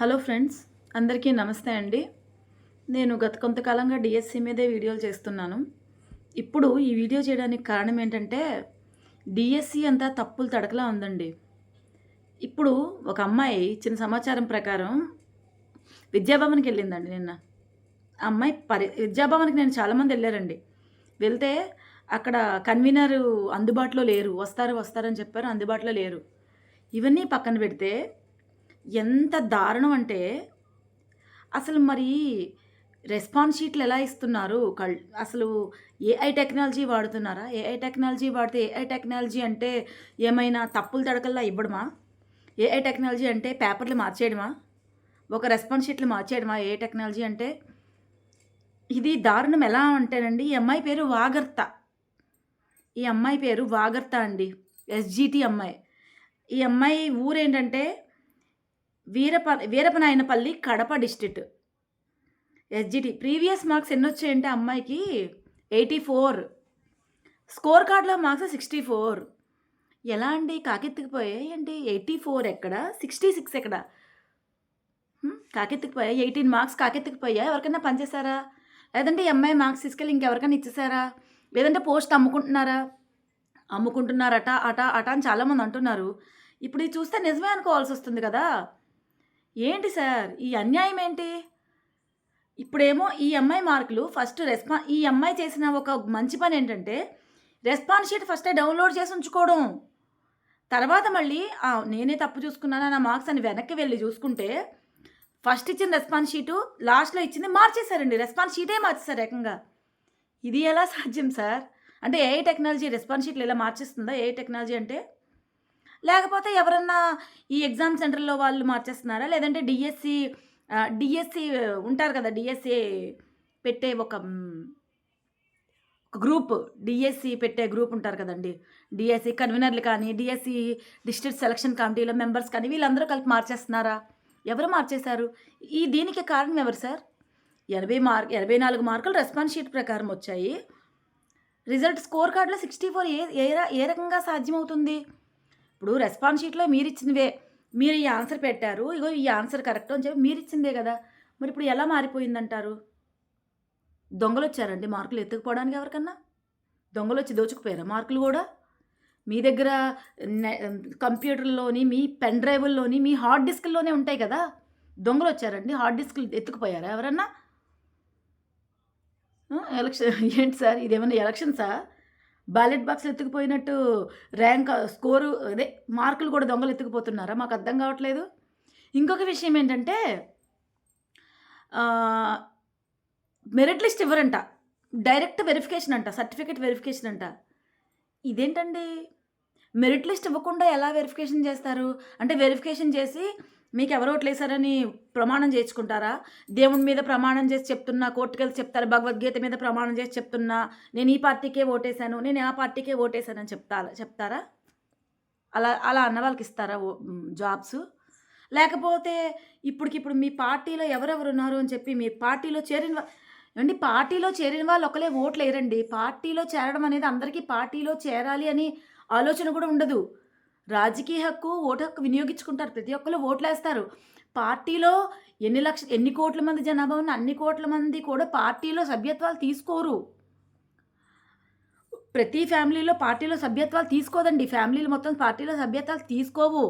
Hello friends అందరికీ నమస్తే అండి. నేను గత కొంతకాలంగా డిఎస్సి మీదే వీడియోలు చేస్తున్నాను. ఇప్పుడు ఈ వీడియో చేయడానికి కారణం ఏంటంటే డిఎస్సి అంతా తప్పులు తడకలా ఉందండి. ఇప్పుడు ఒక అమ్మాయి చిన్న సమాచారం ప్రకారం విద్యాభవన్కి వెళ్ళిందండి నిన్న. ఆ అమ్మాయి పరి విద్యాభవన్కి నేను చాలామంది వెళ్ళారండి. వెళ్తే అక్కడ కన్వీనర్ అందుబాటులో లేరు. వస్తారు వస్తారని చెప్పారు అందుబాటులో లేరు. ఇవన్నీ పక్కన పెడితే ఎంత దారుణం అంటే అసలు మరి రెస్పాన్స్ షీట్లు ఎలా ఇస్తున్నారు? కళ్ అసలు ఏఐ టెక్నాలజీ వాడుతున్నారా? ఏఐ టెక్నాలజీ వాడితే ఏఐ టెక్నాలజీ అంటే ఏమైనా తప్పులు తడకల్లా ఇవ్వడమా? ఏఐ టెక్నాలజీ అంటే పేపర్లు మార్చేయడమా? ఒక రెస్పాన్స్ షీట్లు మార్చేయడమా? ఏ టెక్నాలజీ అంటే? ఇది దారుణం ఎలా అంటేనండి ఈ అమ్మాయి పేరు వాగర్త. ఈ అమ్మాయి పేరు వాగర్త అండి. ఎస్జిటి అమ్మాయి. ఈ అమ్మాయి ఊరేంటంటే Veerapa Veerapanayanapalli Kadapa district SGT previous marks ఎన్ని వచ్చాయంటే అమ్మాయికి ఎయిటీ ఫోర్. స్కోర్ కార్డులో మార్క్స్ సిక్స్టీ ఫోర్. ఎలా అండి? కాకెత్తుకుపోయాయి ఏంటి? ఎయిటీ ఫోర్ ఎక్కడ? సిక్స్టీ సిక్స్ ఎక్కడ? హ్మ్, కాకెత్తుకుపోయాయి? ఎయిటీన్ మార్క్స్ కాకెత్తుకుపోయా ఎవరికైనా పనిచేశారా? లేదంటే ఈ అమ్మాయి మార్క్స్ తీసుకెళ్ళి ఇంకెవరికైనా ఇచ్చేసారా లేదంటే పోస్ట్ అమ్ముకుంటున్నారా? అమ్ముకుంటున్నారట అట అట అని చాలామంది అంటున్నారు. ఇప్పుడు ఇది చూస్తే నిజమే అనుకోవాల్సి వస్తుంది కదా? ఏంటి సార్? ఈ అన్యాయం ఏంటి ఇప్పుడేమో ఈ అమ్మాయి మార్కులు ఫస్ట్ రెస్పా ఈ అమ్మాయి చేసిన ఒక మంచి పని ఏంటంటే రెస్పాన్స్ షీట్ ఫస్టే డౌన్లోడ్ చేసి ఉంచుకోవడం. తర్వాత మళ్ళీ నేనే తప్పు చూసుకున్నాను నా మార్క్స్ అని వెనక్కి వెళ్ళి చూసుకుంటే ఫస్ట్ ఇచ్చిన రెస్పాన్స్ షీటు లాస్ట్లో ఇచ్చింది మార్చేశారండి. రెస్పాన్స్ షీటే మార్చేశారు ఏకంగా. ఇది ఎలా సాధ్యం సార్? అంటే ఏ టెక్నాలజీ రెస్పాన్స్ షీట్లు ఎలా మార్చేస్తుందా? ఏ టెక్నాలజీ అంటే లేకపోతే ఎవరన్నా ఈ ఎగ్జామ్ సెంటర్లో వాళ్ళు మార్చేస్తున్నారా? లేదంటే డిఎస్సి డిఎస్సి ఉంటారు కదా డిఎస్సి పెట్టే ఒక గ్రూప్ డిఎస్సి పెట్టే గ్రూప్ ఉంటారు కదండి. డిఎస్సి కన్వీనర్లు కానీ డిఎస్సి డిస్ట్రిక్ట్ సెలక్షన్ కమిటీలో మెంబర్స్ కానీ వీళ్ళందరూ కలిపి మార్చేస్తున్నారా? ఎవరు మార్చేశారు? ఈ దీనికి కారణం ఎవరు సార్? ఎనభై మార్క్ ఎనభై నాలుగు మార్కులు రెస్పాన్స్ షీట్ ప్రకారం వచ్చాయి. రిజల్ట్ స్కోర్ కార్డులో సిక్స్టీ ఫోర్ ఏ ఏ ఏ రకంగా సాధ్యమవుతుంది? ఇప్పుడు రెస్పాన్స్ షీట్లో మీరు ఇచ్చినవే మీరు ఈ ఆన్సర్ పెట్టారు. ఇగో ఈ ఆన్సర్ కరెక్ట్ అని చెప్పి మీరు ఇచ్చిందే కదా. మరి ఇప్పుడు ఎలా మారిపోయిందంటారు? దొంగలు వచ్చారండి మార్కులు ఎత్తుకుపోవడానికి ఎవరికన్నా? దొంగలు వచ్చి దోచుకుపోయారా మార్కులు కూడా? మీ దగ్గర కంప్యూటర్లోని మీ పెన్ డ్రైవ్ల్లోని మీ హార్డ్ డిస్క్లోనే ఉంటాయి కదా. దొంగలు వచ్చారండి హార్డ్ డిస్క్లు ఎత్తుకుపోయారా ఎవరన్నా? ఎలక్షన్ ఏంటి సార్? ఇదేమన్నా ఎలక్షన్సా బ్యాలెట్ బాక్స్ ఎత్తుకుపోయినట్టు ర్యాంక్ స్కోరు అదే మార్కులు కూడా దొంగలు ఎత్తుకుపోతున్నారా? మాకు అర్థం కావట్లేదు. ఇంకొక విషయం ఏంటంటే మెరిట్ లిస్ట్ ఇవ్వరంట. డైరెక్ట్ వెరిఫికేషన్ అంట సర్టిఫికేట్ వెరిఫికేషన్ అంట. ఇదేంటండి? మెరిట్ లిస్ట్ ఇవ్వకుండా ఎలా వెరిఫికేషన్ చేస్తారు? అంటే వెరిఫికేషన్ చేసి మీకు ఎవరు ఓట్లేశారని ప్రమాణం చేయించుకుంటారా? దేవుని మీద ప్రమాణం చేసి చెప్తున్నా కోర్టుకెళ్ళి చెప్తారు భగవద్గీత మీద ప్రమాణం చేసి చెప్తున్నా నేను ఈ పార్టీకే ఓటేశాను నేను ఆ పార్టీకే ఓటేశానని చెప్తారా? చెప్తారా? అలా అలా అన్న వాళ్ళకి ఇస్తారా ఓ- జాబ్స్? లేకపోతే ఇప్పటికిప్పుడు మీ పార్టీలో ఎవరెవరు ఉన్నారు అని చెప్పి మీ పార్టీలో చేరిన వా- ఏమండి పార్టీలో చేరిన వాళ్ళు ఒకలే ఓట్లు వేయరండి పార్టీలో చేరడం అనేది అందరికీ పార్టీలో చేరాలి అని ఆలోచన కూడా ఉండదు. రాజకీయ హక్కు ఓటు హక్కు వినియోగించుకుంటారు. ప్రతి ఒక్కరు ఓట్లు వేస్తారు పార్టీలో ఎన్ని లక్ష ఎన్ని కోట్ల మంది జనాభా ఉన్న అన్ని కోట్ల మంది కూడా పార్టీలో సభ్యత్వాలు తీసుకోరు. ప్రతి ఫ్యామిలీలో పార్టీలో సభ్యత్వాలు తీసుకోదండి. ఫ్యామిలీలు మొత్తం పార్టీలో సభ్యత్వాలు తీసుకోవు.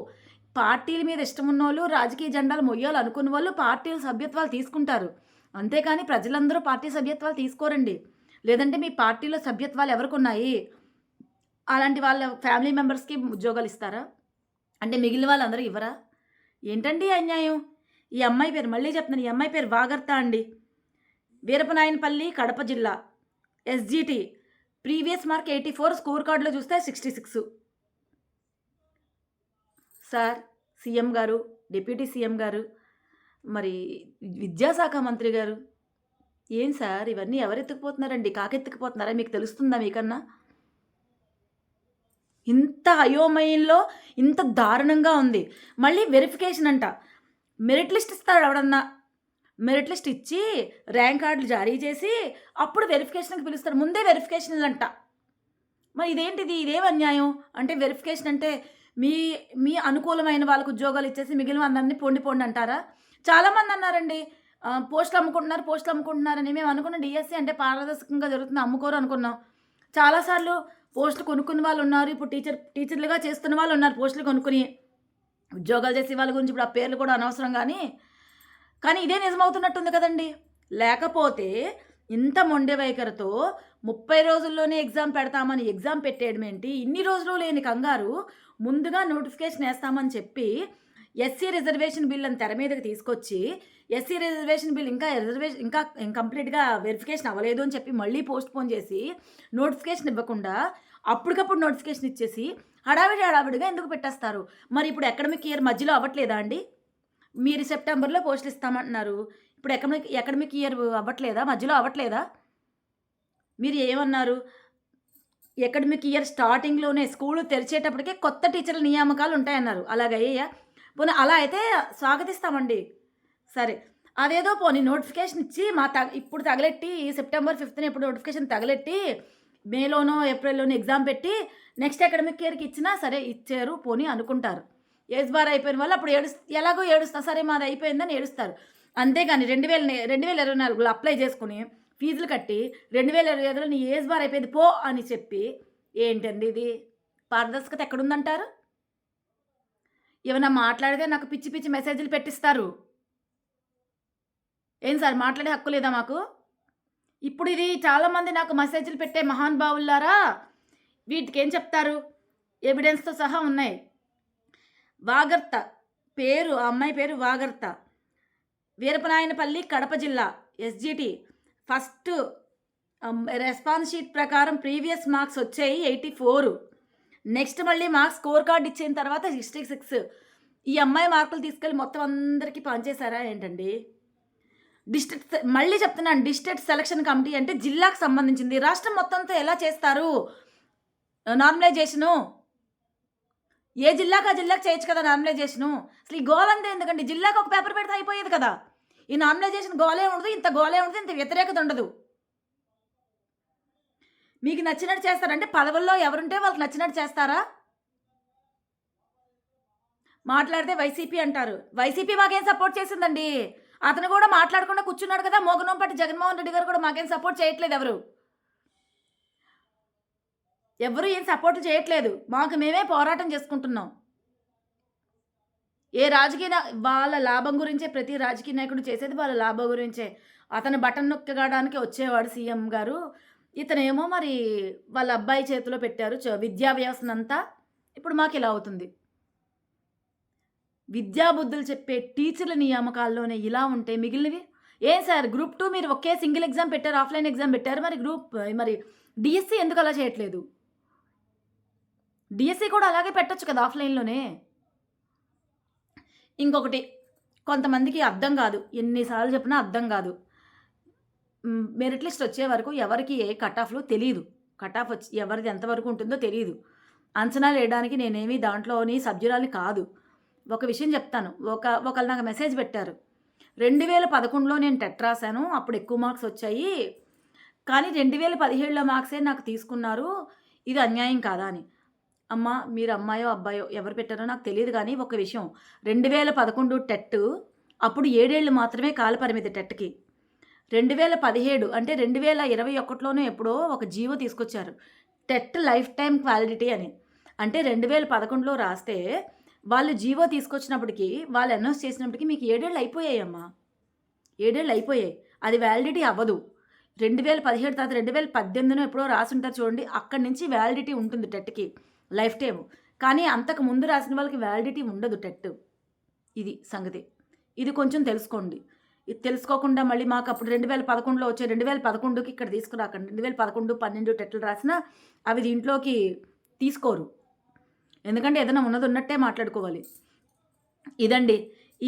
పార్టీల మీద ఇష్టం ఉన్న వాళ్ళు రాజకీయ జెండాలు మొయ్యాలి అనుకున్న వాళ్ళు పార్టీల సభ్యత్వాలు తీసుకుంటారు. అంతేకాని ప్రజలందరూ పార్టీ సభ్యత్వాలు తీసుకోరండి. లేదంటే మీ పార్టీలో సభ్యత్వాలు ఎవరికి ఉన్నాయి? అలాంటి వాళ్ళ ఫ్యామిలీ మెంబర్స్కి ఉద్యోగాలు ఇస్తారా? అంటే మిగిలిన వాళ్ళందరూ ఇవ్వరా? ఏంటండి అన్యాయం? ఈ అమ్మాయి పేరు మళ్ళీ చెప్తున్నాను ఈ అమ్మాయి పేరు వాగర్త అండి. వీరపనాయనపల్లి కడప జిల్లా. SGT. Previous mark eighty four score కార్డులో చూస్తే సిక్స్టీ సిక్స్. సార్ సీఎం గారు డిప్యూటీ సీఎం గారు మరి విద్యాశాఖ మంత్రి గారు ఏం సార్? ఇవన్నీ ఎవరు ఎత్తుకుపోతున్నారండి కాకెత్తుకుపోతున్నారా? మీకు తెలుస్తుందా మీకన్నా? ఇంత అయోమయంలో ఇంత దారుణంగా ఉంది. మళ్ళీ వెరిఫికేషన్ అంట. మెరిట్ లిస్ట్ ఇస్తాడు ఎవడన్నా. మెరిట్ లిస్ట్ ఇచ్చి ర్యాంక్ కార్డులు జారీ చేసి అప్పుడు వెరిఫికేషన్కి పిలుస్తారు. ముందే వెరిఫికేషన్లు అంట మరి ఇదేంటిది? ఇదేం అన్యాయం? అంటే వెరిఫికేషన్ అంటే మీ మీ అనుకూలమైన వాళ్ళకు ఉద్యోగాలు ఇచ్చేసి మిగిలిన అందరినీ పొండి పొండి అంటారా? చాలామంది అన్నారండి. పోస్టులు అమ్ముకుంటున్నారు పోస్టులు అమ్ముకుంటున్నారని మేము అనుకున్న డిఎస్సి అంటే పారదర్శకంగా జరుగుతుంది అమ్ముకోరు అనుకున్నాం. చాలాసార్లు పోస్టులు కొనుక్కున్న వాళ్ళు ఉన్నారు. ఇప్పుడు టీచర్ టీచర్లుగా చేస్తున్న వాళ్ళు ఉన్నారు పోస్టులు కొనుక్కుని. ఉద్యోగాలు చేసే వాళ్ళ గురించి ఇప్పుడు ఆ పేర్లు కూడా అనవసరం కానీ కానీ ఇదే నిజమవుతున్నట్టుంది కదండి. లేకపోతే ఇంత మొండె వైఖరితో ముప్పై రోజుల్లోనే ఎగ్జామ్ పెడతామని ఎగ్జామ్ పెట్టేయడం ఏంటి? ఇన్ని రోజులు లేని కంగారు ముందుగా నోటిఫికేషన్ వేస్తామని చెప్పి ఎస్సీ రిజర్వేషన్ బిల్ అని తెర మీదకి తీసుకొచ్చి ఎస్సీ రిజర్వేషన్ బిల్ ఇంకా రిజర్వేషన్ ఇంకా కంప్లీట్గా వెరిఫికేషన్ అవ్వలేదు అని చెప్పి మళ్ళీ పోస్ట్ పోన్ చేసి నోటిఫికేషన్ ఇవ్వకుండా అప్పటికప్పుడు నోటిఫికేషన్ ఇచ్చేసి హడావిడి హడావిడిగా ఎందుకు పెట్టేస్తారు? మరి ఇప్పుడు అకాడమిక్ ఇయర్ మధ్యలో అవ్వట్లేదా అండి? మీరు సెప్టెంబర్లో పోస్టులు ఇస్తామంటున్నారు. ఇప్పుడు ఎకడమిక్ అకాడమిక్ ఇయర్ అవ్వట్లేదా? మధ్యలో అవ్వట్లేదా? మీరు ఏమన్నారు? అకాడమిక్ ఇయర్ స్టార్టింగ్లోనే స్కూల్ తెరిచేటప్పటికే కొత్త టీచర్ల నియామకాలు ఉంటాయన్నారు. అలాగయ్యా? పోనీ అలా అయితే స్వాగతిస్తామండి. సరే. అదేదో పోనీ నోటిఫికేషన్ ఇచ్చి మా తగ ఇప్పుడు తగలెట్టి ఈ సెప్టెంబర్ ఫిఫ్త్న ఇప్పుడు నోటిఫికేషన్ తగలెట్టి మేలోనో ఏప్రిల్లోనో ఎగ్జామ్ పెట్టి నెక్స్ట్ అకాడమిక్ ఇయర్కి ఇచ్చినా సరే ఇచ్చారు పోనీ అనుకుంటారు. ఏజ్ బార్ అయిపోయిన వాళ్ళు అప్పుడు ఏడు ఎలాగో ఏడుస్తా సరే మాది అయిపోయిందని ఏడుస్తారు. అంతేగాని రెండు వేల రెండు వేల ఇరవై నాలుగులో అప్లై చేసుకుని ఫీజులు కట్టి రెండు వేల ఇరవై ఐదులో నీ ఏజ్ బార్ అయిపోయింది పో అని చెప్పి ఏంటండి ఇది? పారదర్శకత ఎక్కడుందంటారు? ఏమైనా మాట్లాడితే నాకు పిచ్చి పిచ్చి మెసేజ్లు పెట్టిస్తారు. ఏం సార్ మాట్లాడే హక్కు లేదా మాకు? ఇప్పుడు ఇది చాలామంది నాకు మెసేజ్లు పెట్టే మహానుభావులారా వీటికి ఏం చెప్తారు? ఎవిడెన్స్తో సహా ఉన్నాయి. వాగర్త పేరు ఆ అమ్మాయి పేరు వాగర్త. వీరపనాయనపల్లి కడప జిల్లా ఎస్జిటి. ఫస్ట్ రెస్పాన్స్ షీట్ ప్రకారం ప్రీవియస్ మార్క్స్ వచ్చాయి ఎయిటీ ఫోర్. నెక్స్ట్ మళ్ళీ మార్క్స్ స్కోర్ కార్డ్ ఇచ్చిన తర్వాత హిస్టరీ సిక్స్. ఈ అమ్మాయి మార్కులు తీసుకెళ్ళి మొత్తం అందరికీ పనిచేశారా ఏంటండి? డిస్ట్రిక్ట్ మళ్ళీ చెప్తున్నాను డిస్ట్రిక్ట్ సెలక్షన్ కమిటీ అంటే జిల్లాకు సంబంధించింది. రాష్ట్రం మొత్తంతో ఎలా చేస్తారు? నార్మలైజేషను? ఏ జిల్లాకు ఆ జిల్లాకు చేయొచ్చు కదా నార్మలైజేషను? అసలు ఈ గోల్ అంతే ఎందుకంటే జిల్లాకు ఒక పేపర్ పెడితే అయిపోయేది కదా. ఈ నార్మలైజేషన్ గోలే ఉండదు ఇంత గోలే ఉండదు ఇంత వ్యతిరేకత ఉండదు. మీకు నచ్చినట్టు చేస్తారంటే పదవుల్లో ఎవరుంటే వాళ్ళకి నచ్చినట్టు చేస్తారా? మాట్లాడితే వైసీపీ అంటారు. వైసీపీ మాకేం సపోర్ట్ చేసిందండి? అతను కూడా మాట్లాడకుండా కూర్చున్నాడు కదా మోగనంపట్టి జగన్మోహన్ రెడ్డి గారు కూడా మాకేం సపోర్ట్ చేయట్లేదు ఎవరు? ఎవరు ఏం సపోర్ట్ చేయట్లేదు. మాకు మేమే పోరాటం చేసుకుంటున్నాం. ఏ రాజకీయ వాళ్ళ లాభం గురించే ప్రతి రాజకీయ నాయకుడు చేసేది వాళ్ళ లాభం గురించే. అతను బటన్ నొక్కడానికి వచ్చేవాడు సీఎం గారు. ఇతనేమో మరి వాళ్ళ అబ్బాయి చేతిలో పెట్టారు విద్యా వ్యవస్థనంతా. ఇప్పుడు మాకు ఇలా అవుతుంది విద్యాబుద్ధులు చెప్పే టీచర్ల నియామకాల్లోనే ఇలా ఉంటే మిగిలినవి? ఏం సార్ గ్రూప్ టూ మీరు ఒకే సింగిల్ ఎగ్జామ్ పెట్టారు ఆఫ్లైన్ ఎగ్జామ్ పెట్టారు మరి గ్రూప్ మరి డిఎస్సి ఎందుకు అలా చేయట్లేదు? డిఎస్సి కూడా అలాగే పెట్టచ్చు కదా ఆఫ్లైన్లోనే? ఇంకొకటి కొంతమందికి అర్థం కాదు. ఎన్నిసార్లు చెప్పినా అర్థం కాదు. మెరిట్ లిస్ట్ వచ్చే వరకు ఎవరికి ఏ కట్ ఆఫ్లో తెలియదు కట్ ఆఫ్ వచ్చి ఎవరిది ఎంతవరకు ఉంటుందో తెలియదు అంచనాలు వేయడానికి నేనేమి దాంట్లోని సభ్యురాలి కాదు. ఒక విషయం చెప్తాను. ఒక ఒకళ్ళు నాకు మెసేజ్ పెట్టారు. రెండు వేల పదకొండులో నేను టెట్ రాశాను. అప్పుడు ఎక్కువ మార్క్స్ వచ్చాయి. కానీ రెండు వేల పదిహేడులో మార్క్సే నాకు తీసుకున్నారు. ఇది అన్యాయం కాదా అని. అమ్మ మీరు అమ్మాయో అబ్బాయో ఎవరు పెట్టారో నాకు తెలియదు కానీ ఒక విషయం. రెండు వేల పదకొండు టెట్ అప్పుడు ఏడేళ్ళు మాత్రమే కాలపరిమితి టెట్కి. రెండు వేల పదిహేడు అంటే రెండు వేల ఇరవై ఒకటిలోనే ఎప్పుడో ఒక జీవో తీసుకొచ్చారు. టెట్ లైఫ్ టైం క్వాలిటీ అని. అంటే రెండు వేల పదకొండులో రాస్తే వాళ్ళు జీవో తీసుకొచ్చినప్పటికీ వాళ్ళు అనౌన్స్ చేసినప్పటికీ మీకు ఏడేళ్ళు అయిపోయాయమ్మా. ఏడేళ్ళు అయిపోయాయి. అది వ్యాలిడిటీ అవ్వదు. రెండు వేల పదిహేడు తర్వాత రెండు వేల పద్దెనిమిదిలో ఎప్పుడో రాసుంటారు చూడండి అక్కడి నుంచి వ్యాలిడిటీ ఉంటుంది టెట్కి లైఫ్ టైం కానీ అంతకు ముందు రాసిన వాళ్ళకి వ్యాలిడిటీ ఉండదు టెట్. ఇది సంగతి. ఇది కొంచెం తెలుసుకోండి. ఇది తెలుసుకోకుండా మళ్ళీ మాకు అప్పుడు రెండు వేల పదకొండులో వచ్చే రెండు వేల పదకొండుకి ఇక్కడ తీసుకురాకండి. రెండు వేల పదకొండు పన్నెండు టెట్లు రాసినా అవి దీంట్లోకి తీసుకోరు. ఎందుకంటే ఏదైనా ఉన్నది ఉన్నట్టే మాట్లాడుకోవాలి. ఇదండి.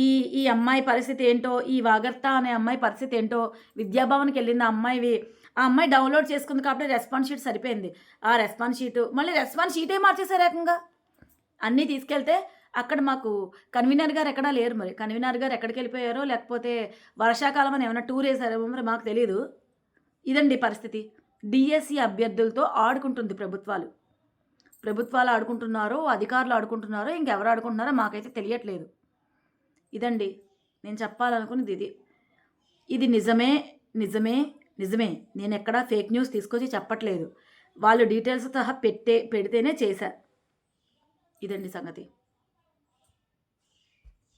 ఈ ఈ అమ్మాయి పరిస్థితి ఏంటో ఈ వాగర్త అనే అమ్మాయి పరిస్థితి ఏంటో విద్యాభవన్కి వెళ్ళింది ఆ అమ్మాయివి ఆ అమ్మాయి డౌన్లోడ్ చేసుకుంది కాబట్టి రెస్పాన్స్ షీట్ సరిపోయింది. ఆ రెస్పాన్స్ షీట్ మళ్ళీ రెస్పాన్స్ షీటే మార్చేశారు ఏకంగా. అన్నీ తీసుకెళ్తే అక్కడ మాకు కన్వీనర్ గారు ఎక్కడా లేరు మరి. కన్వీనర్ గారు ఎక్కడికి వెళ్ళిపోయారో లేకపోతే వర్షాకాలం అని ఏమైనా టూర్ వేసారేమో మరి మాకు తెలియదు ఇదండి పరిస్థితి. డిఎస్సి అభ్యర్థులతో ఆడుకుంటుంది ప్రభుత్వాలు. ప్రభుత్వాలు ఆడుకుంటున్నారో అధికారులు ఆడుకుంటున్నారో ఇంకెవరు ఆడుకుంటున్నారో మాకైతే తెలియట్లేదు. ఇదండి. నేను చెప్పాలనుకున్నది ఇది. ఇది నిజమే నిజమే నిజమే. నేను ఎక్కడా ఫేక్ న్యూస్ తీసుకొచ్చి చెప్పట్లేదు. వాళ్ళు డీటెయిల్స్ సహా పెట్టే పెడితేనే చేశా ఇదండి సంగతి.